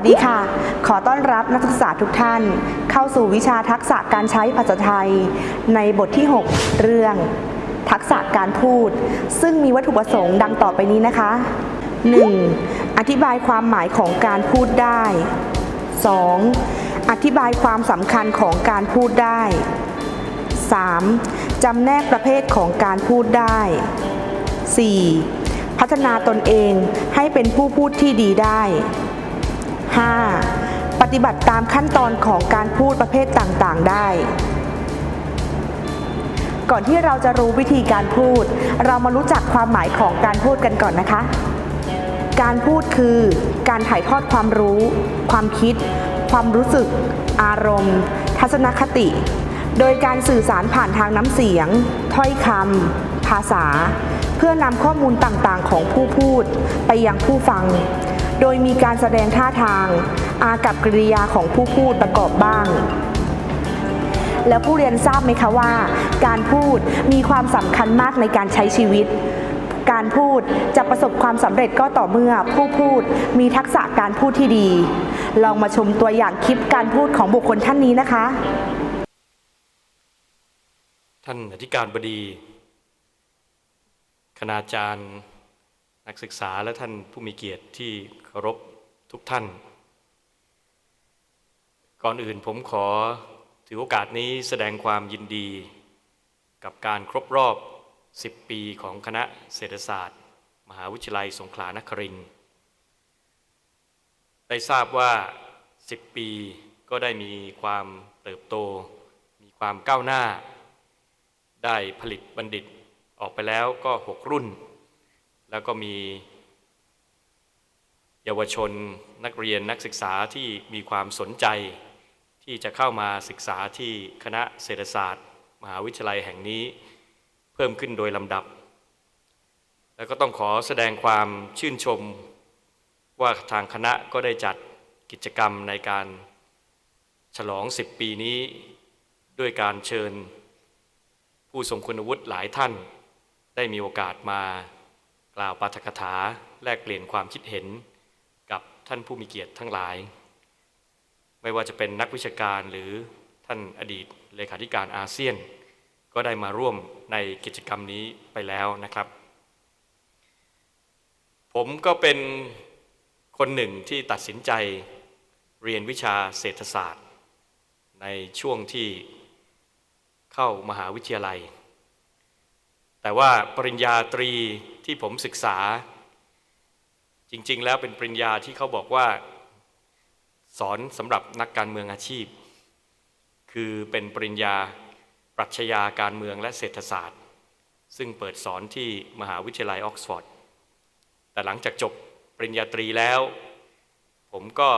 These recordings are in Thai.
วัสดีค่ะ ขอต้อนรับนักศึกษาทุกท่าน เข้าสู่วิชาทักษะการใช้ภาษาไทย ในบทที่ 6 เรื่อง ทักษะการพูด ซึ่งมีวัตถุประสงค์ดังต่อไปนี้นะคะ 1. อธิบายความหมายของการพูดได้ 2. อธิบายความสำคัญของการพูดได้ 3. จำแนกประเภทของการพูดได้ 4. พัฒนาตนเองให้เป็นผู้พูดที่ดีได้ 5. ปฏิบัติตามขั้นตอนของการพูดประเภทต่างๆ ได้ ก่อนที่เราจะรู้วิธีการพูด เรามารู้จักความหมายของการพูดกันก่อนนะคะ การพูดคือการถ่ายทอดความรู้ ความคิด ความรู้สึก อารมณ์ ทัศนคติ โดยการสื่อสารผ่านทางน้ำเสียง ถ้อยคำภาษา เพื่อนำข้อมูลต่างๆ ของผู้พูด ไปยังผู้ฟัง โดยมีการแสดงท่าทาง อากับกริยาของผู้พูดประกอบบ้าง แล้วผู้เรียนทราบไหมคะว่า การพูดมีความสำคัญมากในการใช้ชีวิต การพูดจะประสบความสำเร็จก็ต่อเมื่อผู้พูดมีทักษะการพูดที่ดี ลองมาชมตัวอย่างคลิปการพูดของบุคคลท่านนี้นะคะ ท่านอธิการบดีคณาจารย์ นักศึกษาและท่านผู้มีเกียรติที่เคารพทุกท่าน ก่อนอื่นผมขอถือโอกาสนี้แสดงความยินดี กับการครบรอบ 10 ปีของคณะเศรษฐศาสตร์ มหาวิทยาลัยสงขลานครินทร์ได้ทราบว่า 10 ปีก็ได้มีความเติบโต มีความก้าวหน้า ได้ผลิตบัณฑิตออกไปแล้วก็ 6 รุ่น แล้วก็มีเยาวชนนักเรียนนักศึกษาที่มีความสนใจ ที่จะเข้ามาศึกษาที่คณะเศรษฐศาสตร์ มหาวิทยาลัยแห่งนี้ เพิ่มขึ้นโดยลำดับ แล้วก็ต้องขอแสดงความชื่นชม ว่าทางคณะก็ได้จัดกิจกรรมในการฉลอง 10 ปีนี้ ด้วยการเชิญ ผู้ทรงคุณวุฒิหลายท่านได้มีโอกาสมา กล่าวปาฐกถาแลกเปลี่ยนความคิดเห็นกับท่านผู้มีเกียรติทั้งหลาย ไม่ว่าจะเป็นนักวิชาการหรือท่านอดีตเลขาธิการอาเซียน ก็ได้มาร่วมในกิจกรรมนี้ไปแล้วนะครับ ผมก็เป็นคนหนึ่งที่ตัดสินใจเรียนวิชาเศรษฐศาสตร์ ในช่วงที่เข้ามหาวิทยาลัย แต่ว่าปริญญาตรีที่ผมศึกษา จริง ๆ แล้วเป็นปริญญาที่เขาบอกว่า สอนสำหรับนักการเมืองอาชีพ คือเป็นปริญญาปรัชญาการเมืองและเศรษฐศาสตร์ ซึ่งเปิดสอนที่มหาวิทยาลัยออกซฟอร์ดแต่หลังจากจบปริญญาตรีแล้ว ผมก็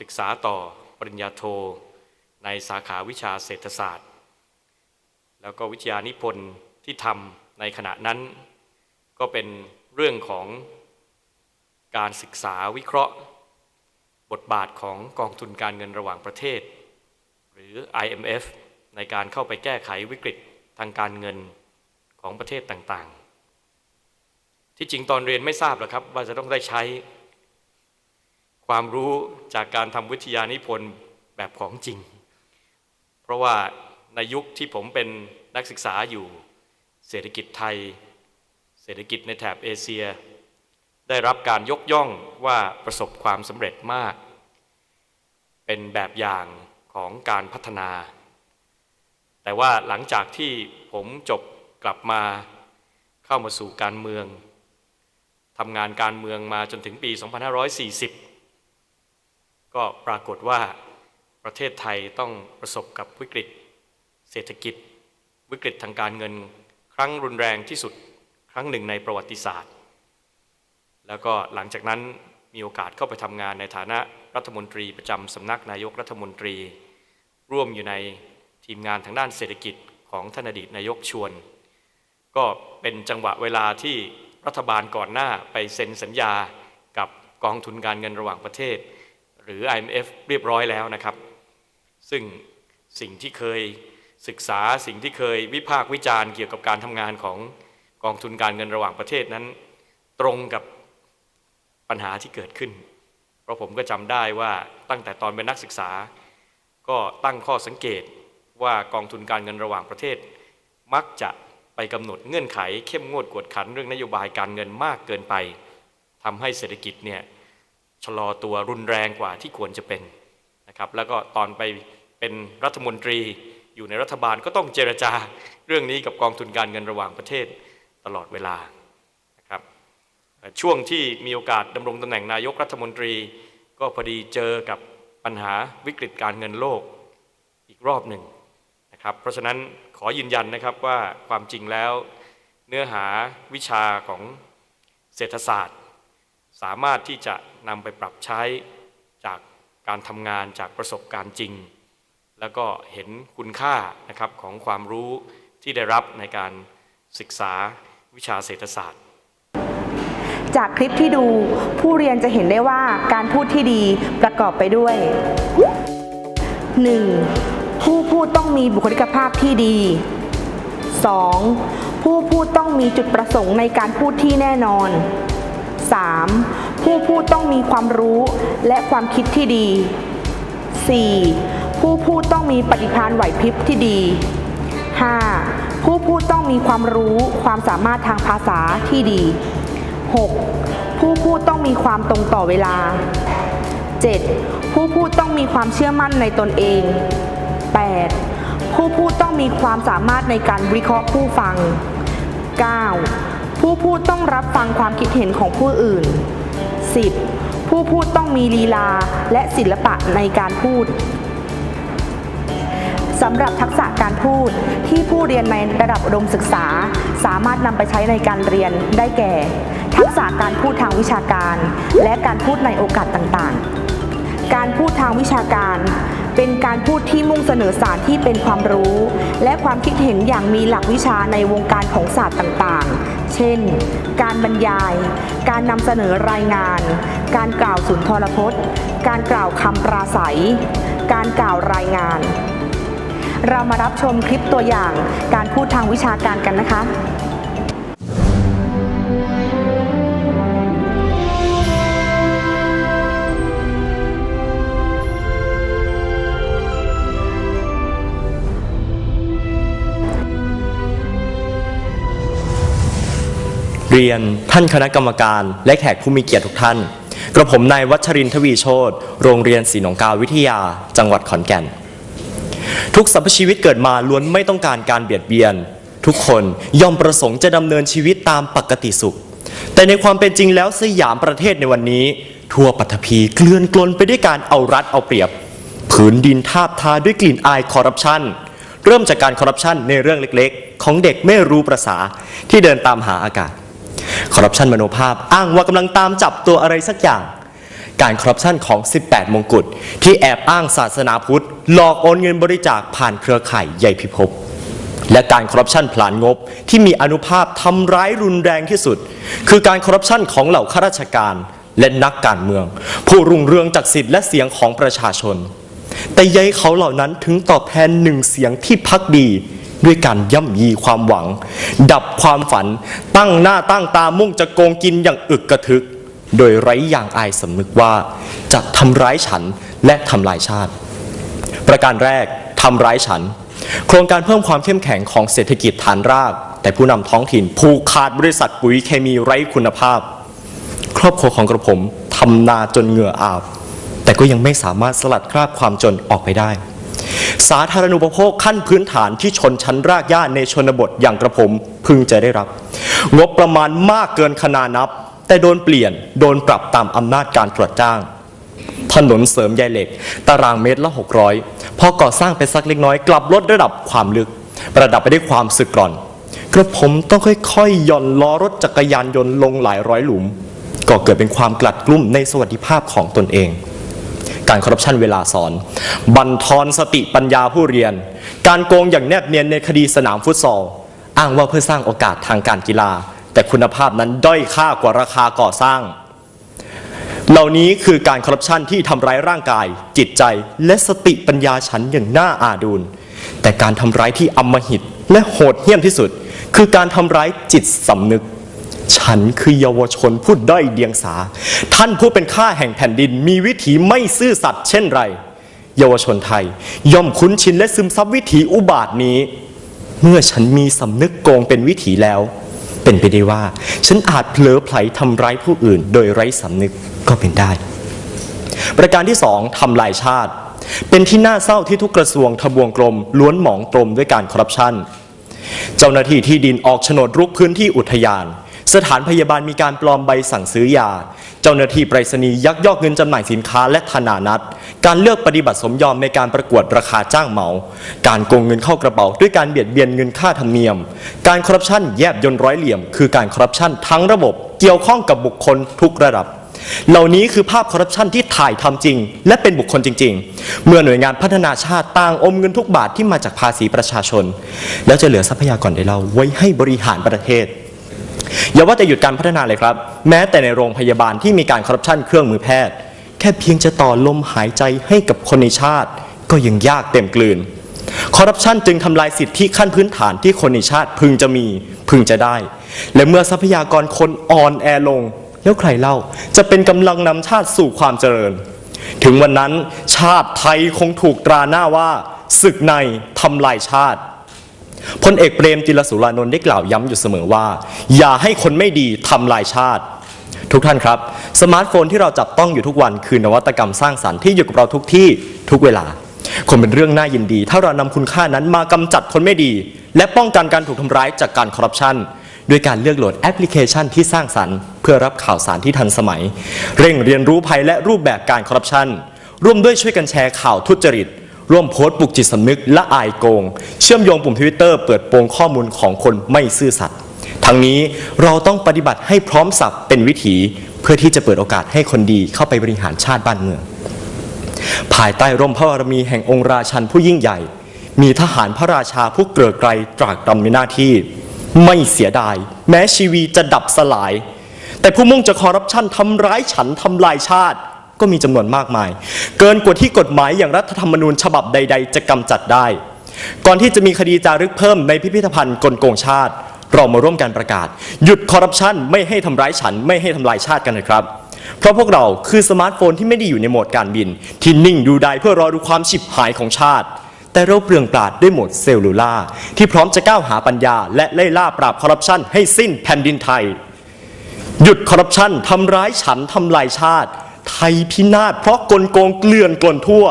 ศึกษาต่อปริญญาโท ในสาขาวิชาเศรษฐศาสตร์ แล้วก็วิทยานิพนธ์ที่ทำ ในขณะนั้นก็เป็นเรื่องของการศึกษาวิเคราะห์ บทบาทของกองทุนการเงินระหว่างประเทศ หรือ IMF ในการเข้าไปแก้ไขวิกฤตทางการเงินของประเทศต่างๆ ที่จริงตอนเรียนไม่ทราบหรอกครับว่าจะต้องได้ใช้ ความรู้จากการทำวิทยานิพนธ์แบบของจริง เพราะว่าในยุคที่ผมเป็นนักศึกษาอยู่ เศรษฐกิจไทย เศรษฐกิจในแถบเอเชีย ได้รับการยกย่องว่าประสบความสำเร็จมาก เป็นแบบอย่างของการพัฒนา แต่ว่าหลังจากที่ผมจบกลับมาเข้ามาสู่การเมืองทำงานการเมืองมาจนถึงปี 2540 ก็ปรากฏว่าประเทศไทยต้องประสบกับวิกฤต เศรษฐกิจ วิกฤตทางการเงิน ครั้งรุนแรงที่สุดครั้งหนึ่งในประวัติศาสตร์ แล้วก็หลังจากนั้นมีโอกาสเข้าไปทำงานในฐานะรัฐมนตรีประจำสำนักนายกรัฐมนตรี ร่วมอยู่ในทีมงานทางด้านเศรษฐกิจของท่านอดีตนายกชวน ก็เป็นจังหวะเวลาที่รัฐบาลก่อนหน้าไปเซ็นสัญญากับกองทุนการเงินระหว่างประเทศ หรือ IMF เรียบร้อยแล้วนะครับ ซึ่งสิ่งที่เคย ศึกษาสิ่งที่เคยวิพากษ์วิจารณ์เกี่ยวกับการทำงานของกองทุนการเงินระหว่างประเทศนั้น ตรงกับปัญหาที่เกิดขึ้น เพราะผมก็จำได้ว่าตั้งแต่ตอนเป็นนักศึกษา ก็ตั้งข้อสังเกตว่ากองทุนการเงินระหว่างประเทศ มักจะไปกำหนดเงื่อนไข เข้มงวดกวดขันเรื่องนโยบายการเงินมากเกินไปทำให้เศรษฐกิจเนี่ยชะลอตัวรุนแรงกว่าที่ควรจะเป็นนะครับแล้วก็ตอนไปเป็นรัฐมนตรี อยู่ในรัฐบาลก็ต้องเจรจาเรื่องนี้กับกองทุนการเงินระหว่างประเทศตลอดเวลานะครับช่วงที่มีโอกาสดำรงตำแหน่งนายกรัฐมนตรี ก็พอดีเจอกับปัญหาวิกฤตการเงินโลกอีกรอบหนึ่งนะครับเพราะฉะนั้นขอยืนยันนะครับว่าความจริงแล้วเนื้อหาวิชาของเศรษฐศาสตร์ สามารถที่จะนำไปปรับใช้จากการทำงานจากประสบการณ์จริง แล้วก็เห็นคุณค่านะครับของความรู้ที่ได้รับในการศึกษาวิชาเศรษฐศาสตร์ จากคลิปที่ดูผู้เรียนจะเห็นได้ว่าการพูดที่ดีประกอบไปด้วย 1. ผู้พูดต้องมีบุคลิกภาพที่ดี 2. ผู้พูดต้องมีจุดประสงค์ในการพูดที่แน่นอน 3. ผู้พูดต้องมีความรู้และความคิดที่ดี 4. ผู้พูดต้องมีปฏิภาณไหวพริบที่ดี 5. ผู้พูดต้องมีความรู้ความสามารถทางภาษาที่ดี 6. ผู้พูดต้องมีความตรงต่อเวลา 7. ผู้พูดต้องมีความเชื่อมั่นในตนเอง 8. ผู้พูดต้องมีความสามารถในการวิเคราะห์ผู้ฟัง 9. ผู้พูดต้องรับฟังความคิดเห็นของผู้อื่น 10. ผู้พูดต้องมีลีลาและศิลปะในการพูด สำหรับทักษะการพูดที่ผู้เรียนในระดับอุดมศึกษา สามารถนำไปใช้ในการเรียนได้แก่ ทักษะการพูดทางวิชาการ และการพูดในโอกาสต่างๆ การพูดทางวิชาการ เป็นการพูดที่มุ่งเสนอสารที่เป็นความรู้ และความคิดเห็นอย่างมีหลักวิชาในวงการของศาสตร์ต่างๆ เช่น การบรรยาย การนำเสนอรายงาน การกล่าวสุนทรพจน์ การกล่าวคำปราศัย การกล่าวรายงาน เรามารับชมคลิปตัวอย่างการพูดทางวิชาการกันนะคะเรียนท่านคณะกรรมการและแขกผู้มีเกียรติทุกท่าน กระผมนายวัชรินทวีโชตโรงเรียนศรีหนองกาวิทยา จังหวัดขอนแก่น ทุกสรรพชีวิตเกิดมาล้วนไม่ต้องการการเบียดเบียน ทุกคนย่อมประสงค์จะดำเนินชีวิตตามปกติสุข แต่ในความเป็นจริงแล้วสยามประเทศในวันนี้ ทั่วปัทภีเกลื่อนกลนไปด้วยการเอารัดเอาเปรียบผืนดินทาบทาด้วยกลิ่นอายคอร์รัปชันเริ่มจากการคอร์รัปชันในเรื่องเล็กๆ ของเด็กไม่รู้ประษาที่เดินตามหาอากาศคอร์รัปชันมโนภาพอ้างว่ากำลังตามจับตัวอะไรสักอย่าง การคอร์รัปชันของ 18 มงกุฎที่แอบอ้างศาสนาพุทธ หลอกโอนเงินบริจาคผ่านเครือข่ายใยพิภพและการคอร์รัปชันผลานงบที่มีอนุภาพทำร้ายรุนแรงที่สุด คือการคอร์รัปชันของเหล่าข้าราชการและนักการเมือง ผู้รุ่งเรืองจากสิทธิและเสียงของประชาชน แต่ใยเขาเหล่านั้นถึงตอบแทนหนึ่งเสียงที่พักดีด้วยการย่ำยีความหวัง ดับความฝันตั้งหน้าตั้งตามุ่งจะโกงกินอย่างอึกกระทึก โดยไร้อย่างอายสำนึกว่า จะทำร้ายฉันและทำลายชาติ ประการแรกทำร้ายฉัน โครงการเพิ่มความเข้มแข็งของเศรษฐกิจฐานราก แต่ผู้นำท้องถิ่นผูกขาดบริษัทปุ๋ยเคมีไร้คุณภาพ ครอบครัวของกระผมทำนาจนเหงื่ออาบ แต่ก็ยังไม่สามารถสลัดคราบความจนออกไปได้ สาธารณูปโภคขั้นพื้นฐานที่ชนชั้นรากหญ้าในชนบทอย่างกระผมพึงจะได้รับ งบประมาณมากเกินขนานับ แต่โดนเปลี่ยนโดนปรับตามอำนาจการตรวจจ้าง ถนนเสริมใยเหล็ก ตารางเมตรละ 600 พอก่อสร้างไปสักเล็กน้อยกลับลดระดับความลึก ประดับไปด้วยความสึกกร่อนกระผมต้องค่อยๆ หย่อนล้อรถจักรยานยนต์ลงหลายร้อยหลุม ก็เกิดเป็นความกลัดกลุ้มในสวัสดิภาพของตนเอง การคอร์รัปชันเวลาสอน บันทอนสติปัญญาผู้เรียน การโกงอย่างแนบเนียนในคดีสนามฟุตซอล อ้างว่าเพื่อสร้างโอกาสทางการกีฬา แต่คุณภาพนั้นด้อยค่ากว่าราคาก่อสร้าง เหล่านี้คือการคอร์รัปชันที่ทำร้ายร่างกาย จิตใจและสติปัญญาฉันอย่างน่าอาดูลแต่การทำร้ายที่อำมหิตและโหดเหี้ยมที่สุด คือการทำร้ายจิตสำนึก ฉันคือเยาวชนผู้ด้อยเดียงสา ท่านผู้เป็นข้าแห่งแผ่นดินมีวิถีไม่ซื่อสัตย์เช่นไร เยาวชนไทย ย่อมคุ้นชินและซึมซับวิถีอุบาทนี้ เมื่อฉันมีสำนึกโกงเป็นวิถีแล้ว เป็นไปได้ว่า ฉันอาจเผลอไผลทำร้ายผู้อื่น โดยไร้สำนึกก็เป็นได้ ประการที่สองทำลายชาติ เป็นที่น่าเศร้าที่ทุกกระทรวงทบวงกรมล้วนหมองตรมด้วยการคอร์รัปชันเจ้าหน้าที่ที่ดินออกโฉนดรุกพื้นที่อุทยาน สถานพยาบาลมีการปลอมใบสั่งซื้อยา เจ้าหน้าที่ไปรษณีย์ยักยอกเงินจำหน่ายสินค้าและธนานัตการเลือกปฏิบัติสมยอมในการประกวดราคาจ้างเหมา การโกงเงินเข้ากระเป๋าด้วยการเบียดเบียนเงินค่าธรรมเนียม การคอร์รัปชันแยบยนร้อยเหลี่ยม คือการคอร์รัปชันทั้งระบบเกี่ยวข้องกับบุคคลทุกระดับเหล่านี้คือภาพคอร์รัปชันที่ถ่ายทำจริง และเป็นบุคคลจริง ๆ เมื่อหน่วยงานพัฒนาชาติต่างอมเงินทุกบาทที่มาจากภาษีประชาชน แล้วจะเหลือทรัพยากรใดเราไว้ให้บริหารประเทศ อย่าว่าแต่หยุดการพัฒนาเลยครับ แม้แต่ในโรงพยาบาลที่มีการคอร์รัปชันเครื่องมือแพทย์ แค่เพียงจะต่อลมหายใจให้กับคนในชาติ ก็ยังยากเต็มกลืนคอร์รัปชันจึงทำลายสิทธิขั้นพื้นฐานที่คนในชาติพึงจะมีพึงจะได้ และเมื่อทรัพยากรคนอ่อนแอลง แล้วใครเล่าจะเป็นกำลังนำชาติสู่ความเจริญ ถึงวันนั้นชาติไทยคงถูกตราหน้าว่าศึกในทำลายชาติ พลเอกเปรมจิลสุรานนท์ได้กล่าวย้ำอยู่เสมอว่า อย่าให้คนไม่ดีทำลายชาติ ทุกท่านครับ สมาร์ทโฟนที่เราจับต้องอยู่ทุกวันคือนวัตกรรมสร้างสรรค์ที่อยู่กับเราทุกที่ทุกเวลา คงเป็นเรื่องน่ายินดี ถ้าเรานำคุณค่านั้นมากำจัดคนไม่ดี และป้องกันการถูกทำร้ายจากการคอร์รัปชันด้วยการเลือกโหลดแอปพลิเคชันที่สร้างสรรค์ เพื่อรับข่าวสารที่ทันสมัย เร่งเรียนรู้ภัยและรูปแบบการคอร์รัปชันร่วมด้วยช่วยกันแชร์ข่าวทุจริต ร่วมโพสต์ปลุกจิตสำนึกและอายโกง เชื่อมโยงปุ่มทวิตเตอร์เปิดโปงข้อมูลของคนไม่ซื่อสัตย์ทั้งนี้เราต้องปฏิบัติให้พร้อมสับเป็นวิถีเพื่อที่จะเปิดโอกาสให้คนดีเข้าไปบริหารชาติบ้านเมือง ภายใต้ร่มพระบารมีแห่งองค์ราชันผู้ยิ่งใหญ่ มีทหารพระราชาผู้เกลือไกรตรากตรำในหน้าที่ ไม่เสียดาย แม้ชีวีจะดับสลาย แต่ผู้มุ่งจะคอร์รัปชันทำร้ายฉันทำลายชาติ ก็มีจำนวนมากมาย เกินกว่าที่กฎหมายอย่างรัฐธรรมนูญฉบับใด ๆ จะกำจัดได้ ก่อนที่จะมีคดีจารึกเพิ่มในพิพิธภัณฑ์กลโกงชาติ เรามาร่วมกันประกาศ หยุดคอร์รัปชันไม่ให้ทำร้ายฉันไม่ให้ทำลายชาติกันนะครับ เพราะพวกเราคือสมาร์ทโฟนที่ไม่ได้อยู่ในโหมดการบิน ที่นิ่งดูได้เพื่อรอดูความฉิบหายของชาติแต่เราเปลืองปราดด้วยโหมดเซลลูล่าที่พร้อมจะก้าวหาปัญญา และไล่ล่าปราบคอร์รัปชันให้สิ้นแผ่นดินไทย หยุดคอร์รัปชันทำร้ายฉันทำลายชาติ ไทยพินาศเพราะกลโกงเกลื่อนกลนทั่ว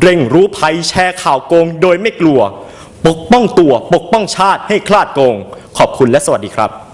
เร่งรู้ภัยแชร์ข่าวโกงโดยไม่กลัว ปกป้องตัวปกป้องชาติให้คลาดโกง ขอบคุณและสวัสดีครับ